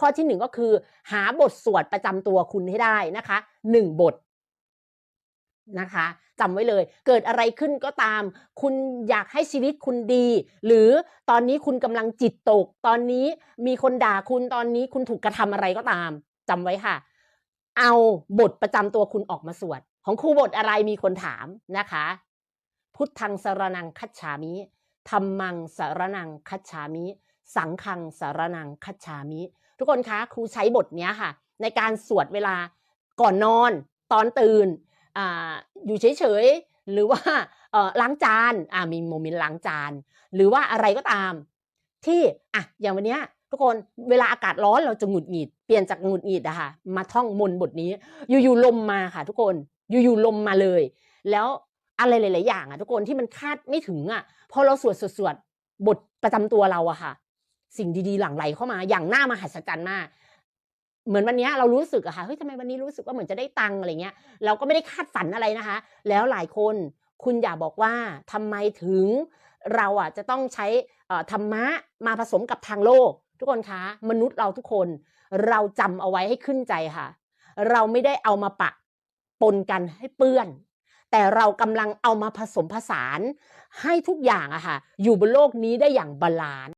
ข้อที่หนึ่งก็คือ หาบทสวดประจำตัวคุณให้ได้นะคะหนึ่งบทนะคะจำไว้เลย เกิดอะไรขึ้นก็ตาม คุณอยากให้ชีวิตคุณดี หรือตอนนี้คุณกำลังจิตตก ตอนนี้มีคนด่าคุณตอนนี้คุณถูกกระทำอะไรก็ตามจำไว้ค่ะ เอาบทประจำตัวคุณออกมาสวด ของครูบทอะไรมีคนถามนะคะ พุทธังสารนังคัจฉามิธรรมังสารนังคัจฉามิ สังฆังสารนังคัจฉามิ ทุกคนคะครูใช้บทเนี้ยค่ะ ในการสวดเวลาก่อนนอน ตอนตื่นออยู่เฉยๆ หรือว่าล้างจานมีโมเมนต์ล้างจาน หรือว่าอะไรก็ตาม ที่อะอย่างวันเนี้ยทุกคนเวลาอากาศร้อนเราจะหงุดหงิด เปลี่ยนจากหงุดหงิดอะค่ะมาท่องมนบทนี้ อยู่ๆลมมาค่ะ ทุกคนอยู่ๆลมมาเลย แล้วอะไรหลาย ๆ อย่างอะทุกคนที่มันคาดไม่ถึงอะพอเราสวดสวดสวดบทประจำตัวเราอะค่ะ สิ่งดีๆหลั่งไหลเข้ามาอย่างน่ามหัศจรรย์มาก เหมือนวันนี้เรารู้สึกอะค่ะเฮ้ยทำไมวันนี้รู้สึกว่าเหมือนจะได้ตังอะไรเงี้ย เราก็ไม่ได้คาดฝันอะไรนะคะ แล้วหลายคนคุณอย่าบอกว่าทำไมถึงเราอะจะต้องใช้ธรรมะมาผสมกับทางโลก ทุกคนคะ มนุษย์เราทุกคน เราจำเอาไว้ให้ขึ้นใจค่ะ เราไม่ได้เอามาปะปนกันให้เปื้อน แต่เรากำลังเอามาผสมผสานให้ทุกอย่างอะค่ะ อยู่บนโลกนี้ได้อย่างบาลาน